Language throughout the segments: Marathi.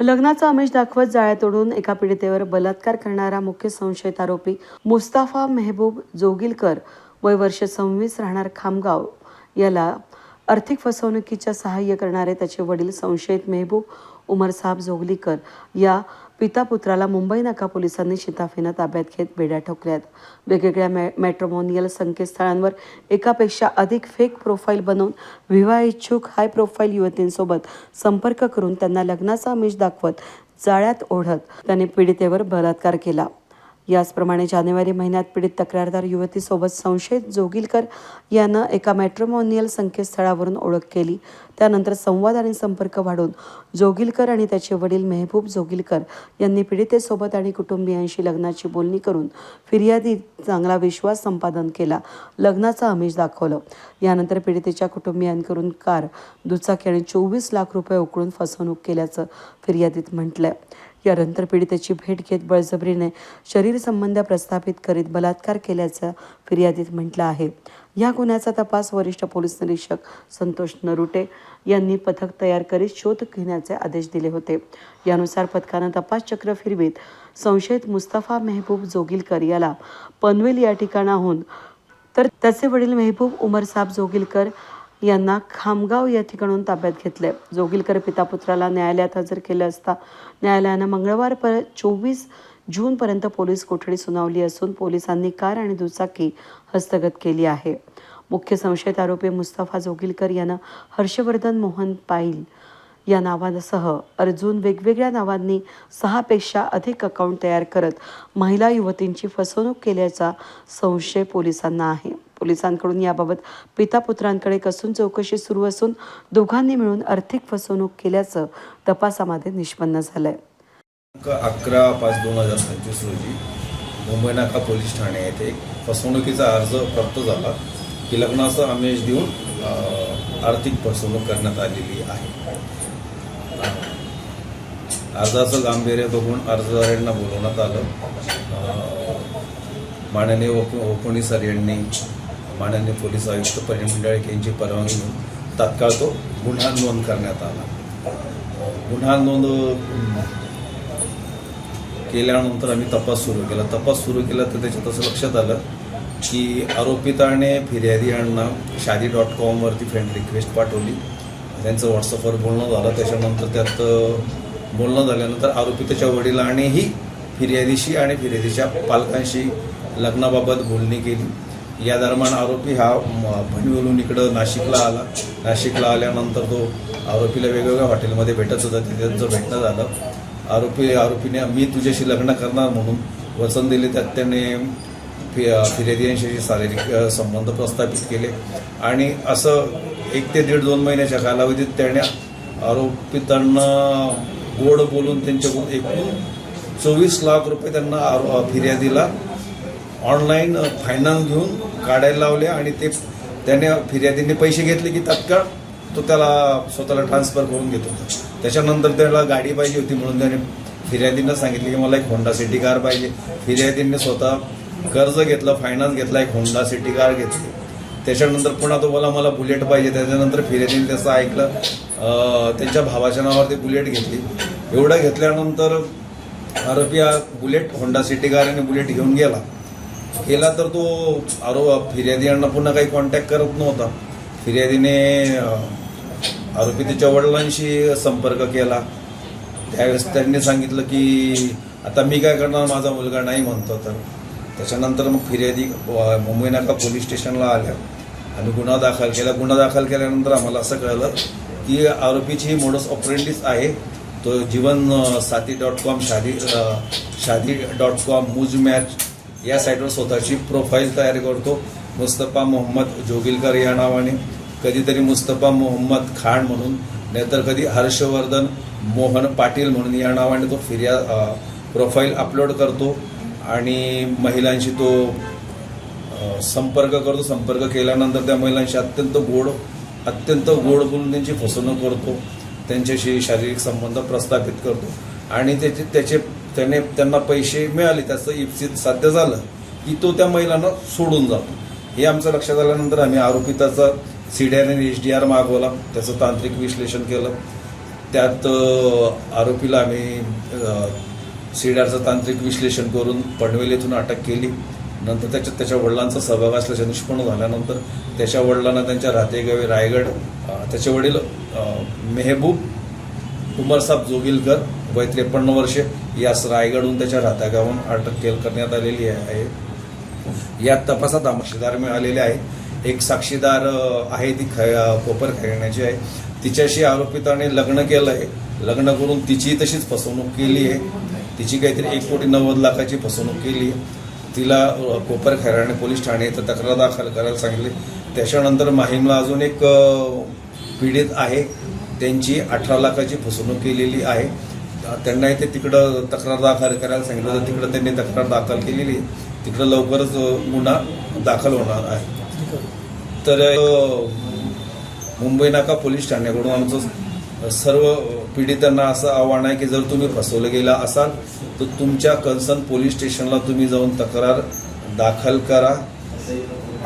लग्नाचा आमिष दाखवत जाळ्या तोडून एका पीडितेवर बलात्कार करणारा मुख्य संशयित आरोपी मुस्ताफा मेहबूब जोगिलकर वय वर्ष सव्वीस राहणार खामगाव. याला आर्थिक फसवणुकीच्या सहाय्य करणारे त्याचे वडील संशयित मेहबूब उमर साहब जोगलीकर या पिता पुत्राला मुंबई नाका पोलिसांनी शिताफीनं ताब्यात घेत बेड्या ठोकल्यात. वेगवेगळ्या मॅ मॅट्रोमोनियल संकेतस्थळांवर एकापेक्षा अधिक फेक प्रोफाईल बनवून विवाह इच्छुक हाय प्रोफाईल युवतींसोबत संपर्क करून त्यांना लग्नाचा आमिष दाखवत जाळ्यात ओढत त्याने पीडितेवर बलात्कार केला. याचप्रमाणे जानेवारी महिन्यात पीडित तक्रारदार युवतीसोबत संशयित जोगिलकर यानं एका मॅट्रोमोनियल संकेतस्थळावरून ओळख केली. त्यानंतर संवाद आणि संपर्क वाढून जोगिलकर आणि त्याचे वडील मेहबूब जोगिलकर यांनी पीडितेसोबत आणि कुटुंबियांशी लग्नाची बोलणी करून फिर्यादी चांगला विश्वास संपादन केला. लग्नाचं आमिष दाखवलं. यानंतर पीडितेच्या कुटुंबियांकडून कार दुचाकी आणि चोवीस लाख रुपये उकळून फसवणूक केल्याचं फिर्यादीत म्हटलंय. यानंतर पीडितेची भेट घेत बळजबरीने शरीरसंबंध प्रस्थापित करीत बलात्कार केल्याचं फिर्यादीत म्हटलं आहे. या गुन्ह्याचा तपास वरिष्ठ पोलीस निरीक्षक संतोष नरुटे यांनी पथक तयार करीत शोध घेण्याचे आदेश दिले होते. यानुसार पथकानं तपास चक्र फिरवीत संशयित मुस्तफा मेहबूब जोगिलकर याला पनवेल या ठिकाणाहून तर त्याचे वडील मेहबूब उमर साहब जोगिलकर यांना खामगाव या ठिकाणून ताब्यात घेतले. जोगिलकर पिता पुत्राला न्यायालयात हजर केले असता न्यायालयानं मंगळवार पर चोवीस जूनपर्यंत पोलीस कोठडी सुनावली असून पोलिसांनी कार आणि दुचाकी हस्तगत केली आहे. मुख्य संशयित आरोपी मुस्तफा जोगिलकर यानं हर्षवर्धन मोहन पाईल या नावांसह अर्जुन वेगवेगळ्या नावांनी सहापेक्षा अधिक अकाउंट तयार करत महिला युवतींची फसवणूक केल्याचा संशय पोलिसांना आहे. पोलिसांकडून याबाबत पिता पुत्रांकडे कसून चौकशी सुरू असून दोघांनी मिळून आर्थिक फसवणूक केल्याचं तपासामध्ये निष्पन्न झालंय. अकरा पाच दोन हजार पंचवीस रोजी मुंबई नाका पोलीस ठाणे येथे एक फसवणुकीचा अर्ज प्राप्त झाला. की लग्नाचा आमेश देऊन आर्थिक फसवणूक करण्यात आलेली आहे. अर्जाचं गांभीर्य बघून अर्जदारांना बोलवण्यात आलं. माननीय ओप ओपणी सर यांनी माननीय पोलीस आयुक्त परिमंडळ यांची परवानगी घेऊन तात्काळ तो गुन्हा नोंद करण्यात आला. गुन्हा नोंद केल्यानंतर आम्ही तपास सुरू केला. तपास सुरू केला तर त्याच्यात असं लक्षात आलं की आरोपिताने फिर्यादी यांना शादी डॉट कॉमवरती फ्रेंड रिक्वेस्ट पाठवली. त्यांचं व्हॉट्सअपवर बोलणं झालं. त्याच्यानंतर त्यात बोलणं झाल्यानंतर आरोपिताच्या वडिलांनीही फिर्यादीशी आणि फिर्यादीच्या पालकांशी लग्नाबाबत बोलणी केली. या दरम्यान आरोपी हा भणीवरून इकडं नाशिकला आला. नाशिकला आल्यानंतर तो आरोपीला वेगवेगळ्या हॉटेलमध्ये भेटत होता. तिथे त्यांचं भेटणं झालं. आरोपी आरोपीने मी तुझ्याशी लग्न करणार म्हणून वचन दिले. त्यात त्याने फि फिर्यादी शारीरिक संबंध प्रस्थापित केले. आणि असं एक ते दीड दोन महिन्याच्या कालावधीत त्याने आरोपितांना गोड बोलून त्यांच्याकडून एकूण चोवीस लाख रुपये त्यांना फिर्यादीला ऑनलाईन फायनान्स घेऊन काढायला लावले आणि ते त्याने फिर्यादीने पैसे घेतले की तत्काळ तो त्याला स्वतःला ट्रान्सफर करून घेतो त्याच्यानंतर त्याला गाडी पाहिजे होती म्हणून त्याने फिर्यादींना सांगितले की मला एक होंडा सिटी कार पाहिजे. फिर्यादींनी स्वतः कर्ज घेतलं फायनान्स घेतला एक होंडा सिटी कार घेतली. त्याच्यानंतर पुन्हा तो बोला मला बुलेट पाहिजे. त्याच्यानंतर फिर्यादीने त्याचं ऐकलं. त्यांच्या भावाच्या नावावरती बुलेट घेतली. एवढं घेतल्यानंतर आरोपी हा बुलेट होंडा सिटी कार आणि बुलेट घेऊन गेला. गेला तर तो आरो फिर्यादी यांना पुन्हा काही कॉन्टॅक्ट करत नव्हता. फिर्यादीने आरोपी त्याच्या वडिलांशी संपर्क केला. त्यावेळेस त्यांनी सांगितलं की आता मी काय करणार? माझा मुलगा नाही म्हणतो. तर त्याच्यानंतर मग फिर्यादी मुंबई नाका पोलीस स्टेशनला आल्या. आम्ही गुन्हा दाखल केला. गुन्हा दाखल केल्यानंतर आम्हाला असं कळलं की आरोपीची ही मोडस ऑपरेंडिस आहे. तो Jeevan Saathi dot com Shaadi Shaadi dot com Mooz match या साईटवर स्वतःची प्रोफाईल तयार करतो. मुस्तफा मोहम्मद जोगिलकर या नावाने. कधीतरी मुस्तफा मोहम्मद खान म्हणून नाहीतर कधी हर्षवर्धन मोहन पाटील म्हणून या नावाने तो फिर्या प्रोफाईल अपलोड करतो. आणि महिलांशी तो संपर्क करतो. संपर्क केल्यानंतर त्या महिलांशी अत्यंत गोड अत्यंत गोड बोलून त्यांची फसवणूक करतो. त्यांच्याशी शारीरिक संबंध प्रस्थापित करतो. आणि त्याचे त्याचे त्याने त्यांना पैसे मिळाले. त्याचं इप्सित साध्य झालं की तो त्या महिलांना सोडून जातो. हे आमचं लक्षात आल्यानंतर आम्ही आरोपिताचा सी डी आर आणि एच डी आर मागवला. त्याचं तांत्रिक विश्लेषण केलं. त्यात आरोपीला आम्ही सी डी आरचं तांत्रिक विश्लेषण करून पनवेल येथून अटक केली. नंतर त्याच्यात त्याच्या वडिलांचा सहभाग असल्याचे निष्पन्न झाल्यानंतर त्याच्या वडिलांना त्यांच्या राहतेगावी रायगड त्याचे वडील मेहबूब उमरसाब जोगिलकर वय त्रेपन्न वर्षे यास रायगडहून त्याच्या राहत्यागावून अटक केल करण्यात आलेली आहे. या तपासात साक्षीदार मिळालेले आहेत. एक साक्षीदार आहे ती ख कोपर खेळण्याची आहे. तिच्याशी आरोपिताने लग्न केलं आहे. लग्न करून तिची तशीच फसवणूक केली आहे. तिची काहीतरी एक कोटी नव्वद लाखाची फसवणूक केली आहे. तिला कोपर खैराणे पोलीस ठाणे येथे तक्रार दाखल करायला सांगितले. त्याच्यानंतर माहीमला अजून एक पीडित आहे. त्यांची अठरा लाखाची फसवणूक केलेली आहे. त्यांना इथे तिकडं तक्रार दाखल करायला सांगितलं तर तिकडं त्यांनी तक्रार दाखल केलेली तिकडं लवकरच गुन्हा दाखल होणार आहे. तर मुंबई नाका पोलीस ठाण्याकडून आमचं सर्व पीडितांना असं आव्हान आहे की जर तुम्ही फसवलं गेला असाल तर तुमच्या कन्सर्न पोलीस स्टेशनला तुम्ही जाऊन तक्रार दाखल करा.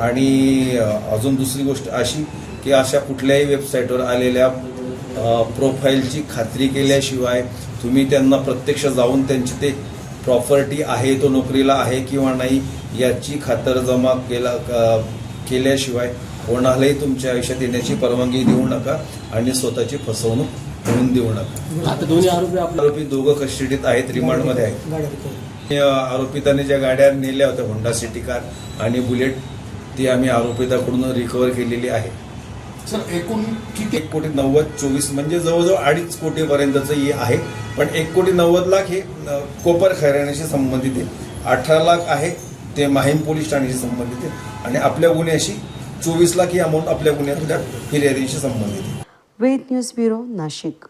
आणि अजून दुसरी गोष्ट अशी की अशा कुठल्याही वेबसाईटवर आलेल्या प्रोफाईलची खात्री केल्याशिवाय तुम्ही त्यांना प्रत्यक्ष जाऊन त्यांची ते प्रॉपर्टी आहे तो नोकरीला आहे किंवा नाही याची खातरजमा केला केल्याशिवाय कोणालाही तुमच्या आयुष्यात येण्याची परवानगी देऊ नका आणि स्वतःची फसवणूक होऊन देऊ नका. आता दोन्ही आरोपी आपला आरोपी दोघं कस्टडीत आहेत रिमांडमध्ये आहेत. हे, आरोपिताने ज्या गाड्या नेल्या होत्या होंडा सिटी कार आणि बुलेट ती आम्ही आरोपिताकडून रिकव्हर केलेली आहे. सर एकूण किती एक कोटी नव्वद चोवीस म्हणजे जवळजवळ अडीच कोटीपर्यंतचं हे आहे. पण एक कोटी नव्वद लाख हे कोपर खैराण्याशी संबंधित आहे. अठरा लाख आहे ते माहीम पोलीस ठाण्याशी संबंधित आहे. आणि आपल्या गुन्ह्याशी चोवीस लाख ही अमाऊंट आपल्या गुन्ह्यातल्या फिर्यादीशी संबंधित आहे. Ved news bureau Nashik.